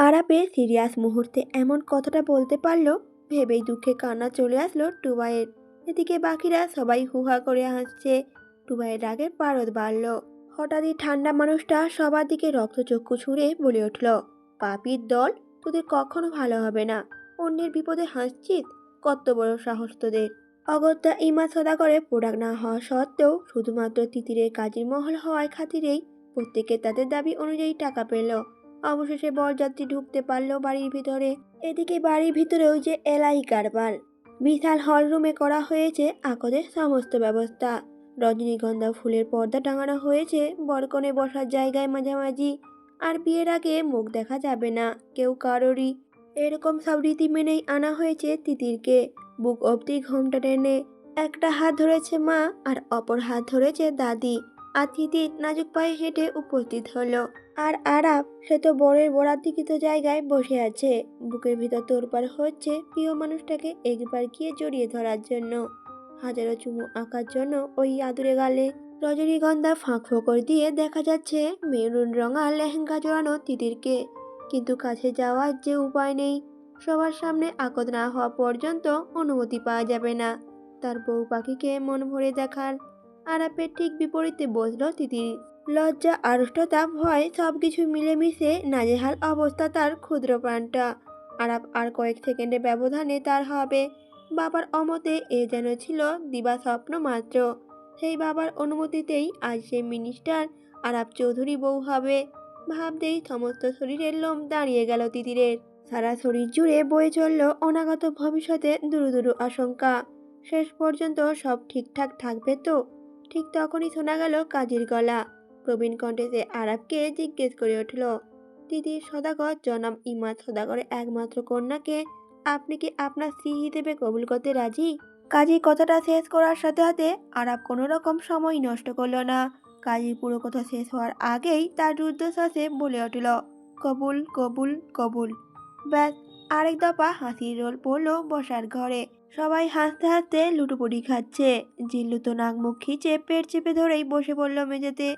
আরাপে serious মুহূর্তে এমন কথাটা বলতে পারল, ভেবেই দুঃখে কান্না চলে আসলো টুবাইয়ের। এদিকে বাকিরা সবাই হুহা করে হাসছে, টুবাইয়ের রাগের পারদ বাড়ল। হঠাৎই ঠান্ডা মানুষটা সবার দিকে রক্তচক্ষু ছুঁড়ে বলে উঠল, পাপির দল, তোদের কখনো ভালো হবে না। অন্যের বিপদে হাসছিস? কত বড় সাহস তোদের। অগত্যা ইমা করে প্রোডাক্ট না হওয়া সত্ত্বেও শুধুমাত্র তিতিরের কাজের মহল হওয়ার খাতিরেই প্রত্যেকে তাদের দাবি অনুযায়ী টাকা পেল। অবশেষে বরযাত্রী ঢুকতে পারল বাড়ির ভিতরে। এদিকে বাড়ির ভিতরেও যে এলাই কারবার। বিশাল হল রুমে করা হয়েছে আকদের সমস্ত ব্যবস্থা। রজনীগন্ধা ফুলের পর্দা টাঙানো হয়েছে, বরকনে বসার জায়গায় মাঝামাঝি। আর বিয়ের আগে মুখ দেখা যাবে না, কেউ কারোরই। এরকম সব রীতি মেনেই আনা হয়েছে তিতিরকে। বুক অবধি ঘোমটা টেনে, একটা হাত ধরেছে মা আর অপর হাত ধরেছে দাদি। তিতির নাজুক পায়ে হেঁটে উপস্থিত হলো। আর আরাপ সে তো বরের বরাদ্দিকৃত জায়গায় বসে আছে। বুকের ভিতর তোরপার হচ্ছে প্রিয় মানুষটাকে একবার গিয়ে জড়িয়ে ধরার জন্য। হাজারো চুমু আঁকার জন্য ওই আদুরে গালে রজনীগন্ধা ফাঁক ফোকর দিয়ে দেখা যাচ্ছে মেরুন রঙা লেহেঙ্গা জড়ানো তিতিরকে। কিন্তু কাছে যাওয়ার যে উপায় নেই, সবার সামনে আকদ না হওয়া পর্যন্ত অনুমতি পাওয়া যাবে না। তার বউ পাখিকে মন ভরে দেখার আরাপের ঠিক বিপরীতে বসল তিতির। লজ্জা, আড়ষ্টতা, ভয় সব কিছু মিলেমিশে নাজেহাল অবস্থা তার ক্ষুদ্র প্রাণটা। আরাপ আর কয়েক সেকেন্ডের ব্যবধানে তার হবে। বাবার অমতে এ যেন ছিল দিবা স্বপ্ন মাত্র। সেই বাবার অনুমতিতেই আজ সে মিনিস্টার আরাপ চৌধুরী বউ হবে। ভাবতেই সমস্ত শরীরের লোম দাঁড়িয়ে গেল তিতিরের। সারা শরীর জুড়ে বয়ে চলল অনাগত ভবিষ্যতে দুরু দুরু আশঙ্কা। শেষ পর্যন্ত সব ঠিকঠাক থাকবে তো? ঠিক তখনই শোনা গেল কাজের গলা। প্রবীণ কণ্ঠে সে আরাবকে জিজ্ঞেস করে উঠল, দিদি সদাগর, জনাব ইমাদ সদাগরের একমাত্র কন্যাকে আপনি কি আপনার স্ত্রী হিসেবে কবুল করতে রাজি? কাজী কথাটা শেষ করার সাথে সাথে আরাব কোনো রকম সময় নষ্ট করল না। কাজীর পুরো কথা শেষ হওয়ার আগেই তার রুদ্ধশ্বাসে বলে উঠল, কবুল কবুল কবুল। ব্যাস, আরেক দফা হাসির রোল পড়ল বসার ঘরে। সবাই হাসতে হাসতে লুটোপুটি খাচ্ছে। জিল্লু তো নাক মুখ খিচে পেট চেপে ধরেই বসে পড়ল মেঝেতে।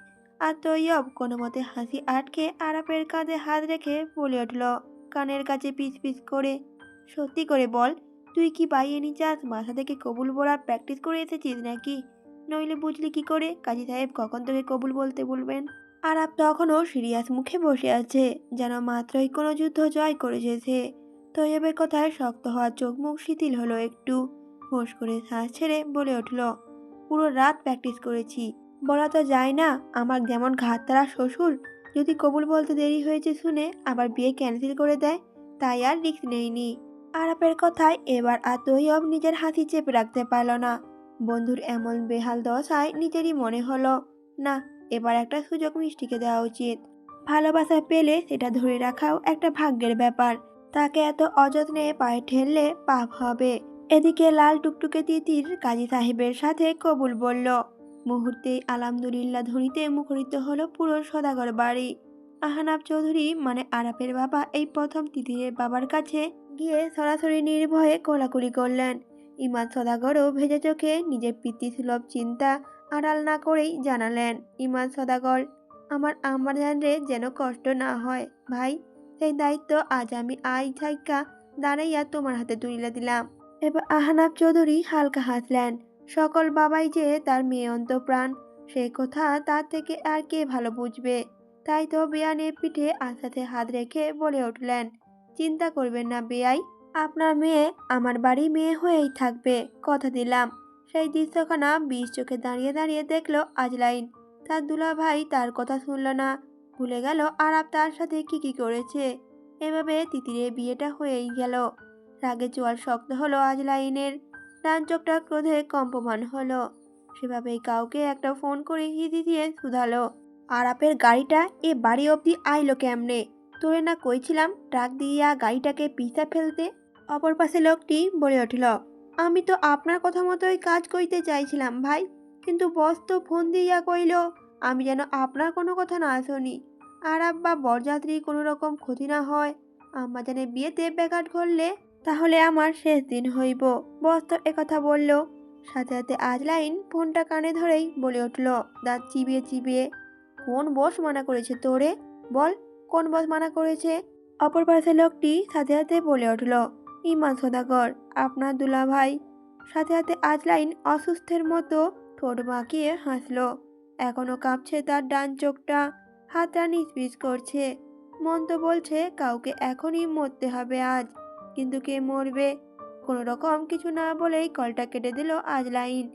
আর তৈয়ব কোনো মতে হাসি আটকে আরাপের কাঁধে হাত রেখে বলে উঠল, কানের কাছে পিচ পিচ করে। সত্যি করে বল, তুই কি পাইয়ে নি চাস মাথা থেকে কবুল বলার প্র্যাকটিস করে এসেছিস নাকি? নইলে বুঝলি কি করে, কাজী সাহেব কখন তোকে কবুল বলতে বলবেন? আরাপ তখনও সিরিয়াস মুখে বসে আছে, যেন মাত্রই কোনো যুদ্ধ জয় করেছে তৈয়বের কথায় শক্ত হওয়া চোখ মুখ শিথিল হলো একটু। ফোঁস করে শ্বাস ছেড়ে বলে উঠল, পুরো রাত প্র্যাকটিস করেছি। বলা তো যায় না, আমার যেমন ঘাততারা শ্বশুর, যদি কবুল বলতে দেরি হয়েছে শুনে আবার বিয়ে ক্যান্সেল করে দেয়, তাই আর রিস্ক নেইনি। আরাপের কথায় এবার আর তৈয়ব নিজের হাসি চেপে রাখতে পারল না। বন্ধুর এমন বেহাল দশায় নিজেরই মনে হলো, না, এবার একটা সুযোগ মিষ্টিকে দেওয়া উচিত। ভালোবাসা পেলে সেটা ধরে রাখাও একটা ভাগ্যের ব্যাপার। তাকে এত অযত্নে পায়ে ঠেললে পাপ হবে। এদিকে লাল টুকটুকে তিতির কাজী সাহেবের সাথে কবুল বলল, মুহূর্তেই আলহামদুলিল্লাহ ধ্বনিতে মুখরিত হলো পুরো সদাগর বাড়ি। আহানাব চৌধুরী মানে আরাপের বাবা এই প্রথম তিতিরের বাবার কাছে গিয়ে সরাসরি নির্ভয়ে কোলাকুলি করলেন। ইমাদ সদাগরও ভেজা চোখে নিজের পিতৃসুলভ চিন্তা আড়াল না করেই জানালেন ইমাদ সদাগর, আমার আমার জানরে যেন কষ্ট না হয়, ভাই। সেই দায়িত্ব আজ আমি আই থাইকা দাঁড়াইয়া তোমার হাতে তুলে দিলাম। এবার আহনাব চৌধুরী হালকা হাসলেন। সকল বাবাই যে তার মেয়ে অন্তপ্রাণ সে কথা তার থেকে আর কে ভালো বুঝবে? তাই তো বেয়ানের পিঠে আস্তে হাত রেখে বলে উঠলেন, চিন্তা করবেন না বেয়াই, আপনার মেয়ে আমার বাড়ি মেয়ে হয়েই থাকবে। কথা দিলাম। সেই দৃশ্যখানা বিষ চোখে দাঁড়িয়ে দাঁড়িয়ে দেখল আজলাইন। তার দুলা ভাই তার কথা শুনল না। ভুলে গেল আরাপ তার সাথে কি কি করেছে। এভাবে তিতিরের বিয়েটা হয়েই গেল। রাগে চোয়াল শক্ত হলো আজলাইনের ডান চোখটা ক্রোধে কম্পমান হলো। সেভাবেই কাউকে একটা ফোন করে হিদি দিয়ে শুধালো। আরাপের গাড়িটা এ বাড়ি অবধি আইলো কেমনে? তোরে না কইছিলাম ট্রাক দিয়া গাড়িটাকে পিছা ফেলতে? অপর পাশে লোকটি বলে উঠল, আমি তো আপনার কথা মতোই কাজ কইতে চাইছিলাম ভাই, কিন্তু বস তো ফোন দিয়া কইল, আমি যেন আপনার কোনো কথা না শুনি। আর আব্বা বরযাত্রী কোনো রকম ক্ষতি না হয়। আম্মা জানে বিয়েতে ব্যাঘাট ঘটলে তাহলে আমার শেষ দিন হইব। বস তো একথা বলল। সাথে সাথে আজলাইন ফোনটা কানে ধরেই বলে উঠল, দাঁত চিবিয়ে চিবিয়ে, কোন বস মানা করেছে তোরে? বল, কোন বস মানা করেছে? অপর পাশে লোকটি সাথে সাথে বলে উঠল, ইমান সদাগর, আপনার দুলা ভাই সাথে সাথে আজলাইন অসুস্থের মতো ঠোঁট বাঁকিয়ে হাসলো, এখনও কাঁপছে তার ডান চোখটা। হাতটা নিচপিচ করছে। মন তো বলছে, কাউকে এখনই মরতে হবে আজ, কিন্তু কে মরবে? কোনো রকম কিছু না বলেই কলটা কেটে দিল আজ লাইন।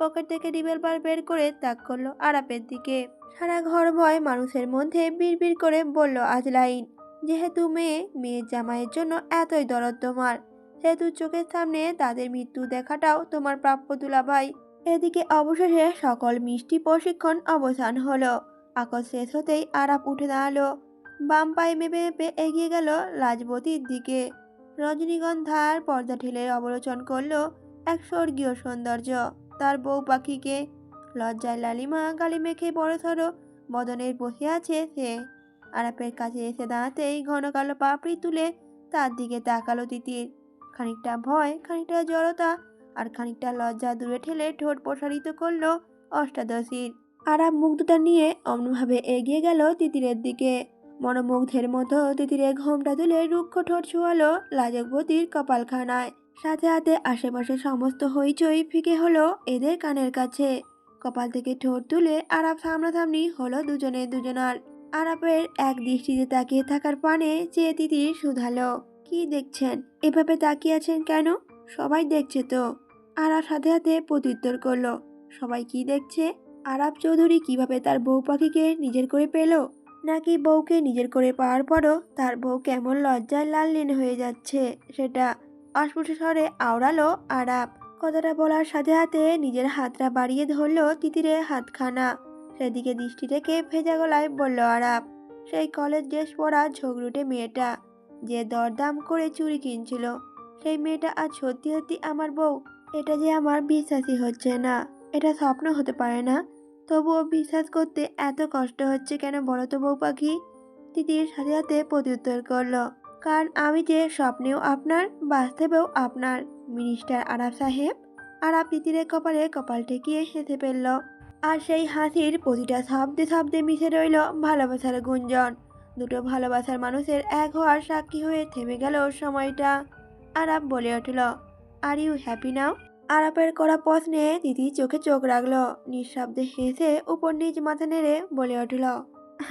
পকেট থেকে রিভলভার বের করে তাক করল আরাপের দিকে। সারা ঘর ভয় মানুষের মধ্যে বিড়বিড় করে বলল আজ লাইন, যেহেতু মেয়ে, মেয়ের জামাইয়ের জন্য এতই দরদ তোমার সেহেতু চোখের সামনে তাদের মৃত্যু দেখাটাও তোমার প্রাপ্য তুলা ভাই এদিকে অবশেষে সকল মিষ্টি প্রশিক্ষণ অবসান হলো। আকল শেষ হতেই আরাপ উঠে দাঁড়াল। বাম পায়ে মেপে মেপে এগিয়ে গেল লাজবতীর দিকে। রজনীগন্ধার পর্দা ঠেলে অবলোচন করল এক স্বর্গীয় সৌন্দর্য, তার বউ পাখিকে। লজ্জায় লালিমা গালি মেখে বড়সড় বদনের বসে আছে সে। আরাপের কাছে এসে দাঁড়াতেই ঘন কালো পাপড়ি তুলে তার দিকে তাকালো তিতির। খানিকটা ভয়, খানিকটা জড়তা আর খানিকটা লজ্জা দূরে ঠেলে ঠোঁট প্রসারিত করল অষ্টাদশীর। আরাম মুগ্ধতা নিয়ে অমনভাবে এগিয়ে গেল তিতিরের দিকে। মনোমুগ্ধের মতো তিতিরের ঘোমটা তুলে রুক্ষ ঠোঁট ছুয়ালো লাজকবতীর কপালখানায়। সাথে সাথে আশেপাশে সমস্ত হইচই ফিকে হলো এদের কানের কাছে। কপাল থেকে ঠোঁট তুলে আরাপ সামনাসামনি হলো দুজনে দুজনার। আরাপের এক দৃষ্টিতে তাকিয়ে থাকার পানে চেয়ে তিতির শুধালো, কি দেখছেন? এভাবে তাকিয়ে আছেন কেন? সবাই দেখছে তো? আরাপ সাথে সাথে প্রত্যুত্তর করল, সবাই কি দেখছে? আরাপ চৌধুরী কীভাবে তার বউ পাখিকে নিজের করে পেল, নাকি বউকে নিজের করে পাওয়ার পরও তার বউ কেমন লজ্জায় লাল লীন হয়ে যাচ্ছে, সেটা অস্ফুট স্বরে আওড়ালো আরাপ কথাটা বলার সাথে সাথে নিজের হাতটা বাড়িয়ে ধরলো তিতিরের হাতখানা। সেদিকে দৃষ্টি রেখে ভেজা গলায় বলল আরাপ সেই কলেজ ড্রেস পরা ঝগড়ুটে মেয়েটা যে দরদাম করে চুরি কিনছিল, সেই মেয়েটা আজ সত্যি সত্যি আমার বউ, এটা যে আমার বিশ্বাসই হচ্ছে না। এটা স্বপ্ন হতে পারে না। তবুও বিশ্বাস করতে এত কষ্ট হচ্ছে কেন বলো তো বউ পাখি? তিতির সাথে সাথে প্রত্যুত্তর করল, কারণ আমি যে স্বপ্নেও আপনার, বাস্তবেও আপনার, মিনিস্টার আরাব সাহেব। আরাব তিতিরের কপালে কপাল ঠেকিয়ে হেসে ফেলল, আর সেই হাসির প্রতিটা শব্দে শব্দে মিশে রইল ভালোবাসার গুঞ্জন। দুটো ভালোবাসার মানুষের এক হওয়ার সাক্ষী হয়ে থেমে গেল সময়টা। আরাব বলে উঠল আর ইউ হ্যাপি নাও আরাপের করা প্রশ্নে দিদি চোখে চোখ রাখল। নিঃশব্দে হেসে উপর নিজ মাথা নেড়ে বলে উঠল,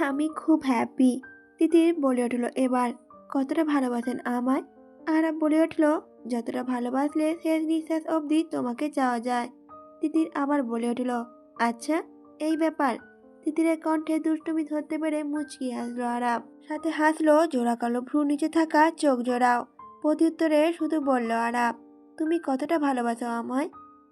আমি খুব হ্যাপি তিতির বলে উঠল, এবার কতটা ভালোবাসেন আমায়? আরাব বলে উঠল, যতটা ভালোবাসলে শেষ নিঃশ্বাস অবধি তোমাকে চাওয়া যায়। তিতির আবার বলে উঠল আচ্ছা এই ব্যাপার। তিতিরের কণ্ঠে দুষ্টুমি ধরতে পেরে মুচকি হাসলো আরাব সাথে হাসলো জোড়া কালো ভ্রু নিচে থাকা চোখ জোড়াও। প্রত্যুত্তরে শুধু বলল আরাব তুমি কতটা ভালোবাসো আমায়?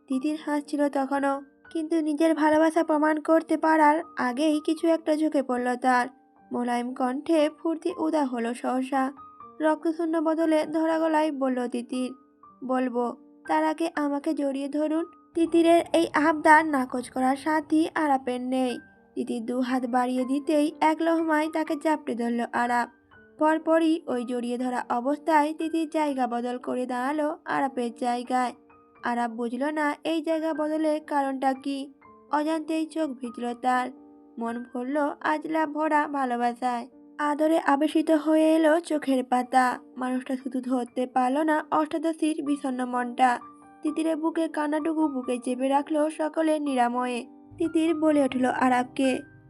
তিতির হাসছিল তখনও, কিন্তু নিজের ভালোবাসা প্রমাণ করতে পারার আগেই কিছু একটা ঝুঁকে পড়ল তার। মোলায়েম কণ্ঠে ফুর্তি উদা হলো সহসা। রক্তশূন্য বদলে ধরা গলায় বলল তিতির, বলব, তার আগে আমাকে জড়িয়ে ধরুন। তিতিরের এই আবদার নাকচ করার সাথী আরাপের নেই। তিতির দু হাত বাড়িয়ে দিতেই এক লহমায় তাকে চাপড়ে ধরল আরাপ। পরপরই ওই জড়িয়ে ধরা অবস্থায় তিতির জায়গা বদল করে দাঁড়াল আরাপের জায়গায়। আরাপ বুঝল না এই জায়গা বদলের কারণটা কি? অজান্তেই চোখ ভিজল তার। মন ভরল আজলা ভরা ভালোবাসায়। আদরে আবেশিত হয়ে এলো চোখের পাতা। মানুষটা শুধু ধরতে পারল না অষ্টাদশীর বিষণ্ণ মনটা। তিতিরের বুকে কান্নাটুকু বুকে চেপে রাখল সকলের নিরাময়ে। তিতির বলে উঠল আরাবকে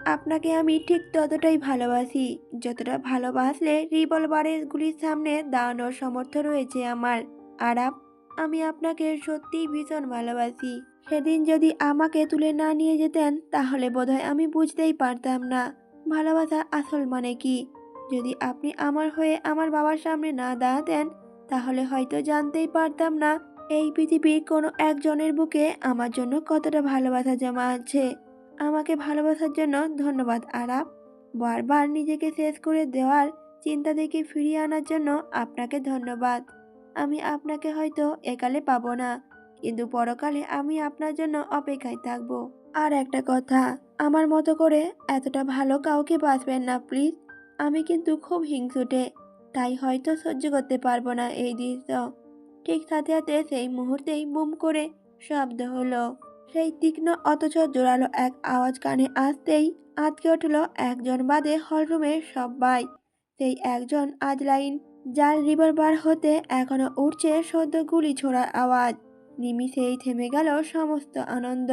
আপনাকে আমি ঠিক ততটাই ভালোবাসি। যতটা ভালোবাসলে রিভলভারের গুলির সামনে দাঁড়ানোর সমর্থ রয়েছে আমার। আরাব আমি আপনাকে সত্যিই ভীষণ ভালোবাসি। সেদিন যদি আমাকে তুলে না নিয়ে যেতেন, তাহলে বোধহয় আমি বুঝতেই পারতাম না। ভালোবাসা আসল মানে কি? যদি আপনি আমার হয়ে আমার বাবার সামনে না দাঁড়াতেন, তাহলে হয়তো জানতেই পারতাম না, এই পৃথিবীর কোনো একজনের বুকে আমার জন্য কতটা ভালোবাসা জমা আছে। আমাকে ভালোবাসার জন্য ধন্যবাদ আরাপ বারবার নিজেকে শেষ করে দেওয়ার চিন্তা থেকে ফিরিয়ে আনার জন্য আপনাকে ধন্যবাদ। আমি আপনাকে হয়তো একালে পাবো না, কিন্তু পরকালে আমি আপনার জন্য অপেক্ষায় থাকব। আর একটা কথা, আমার মতো করে এতটা ভালো কাউকে বাঁচবেন না, প্লিজ। আমি কিন্তু খুব হিংসুটে, তাই হয়তো সহ্য করতে পারব না এই দৃশ্য। ঠিক সাথে সাথে সেই মুহূর্তেই বুম করে শব্দ হলো। সেই তীক্ষ্ণ অথচ জোরালো এক আওয়াজ কানে আসতেই আঁতকে উঠল একজন বাদে হলরুমের সবাই। সেই একজন আজলাইন যার রিভলভার হতে এখনও উঠছে সদ্য গুলি ছোড়ার আওয়াজ। নিমিষেই থেমে গেল সমস্ত আনন্দ।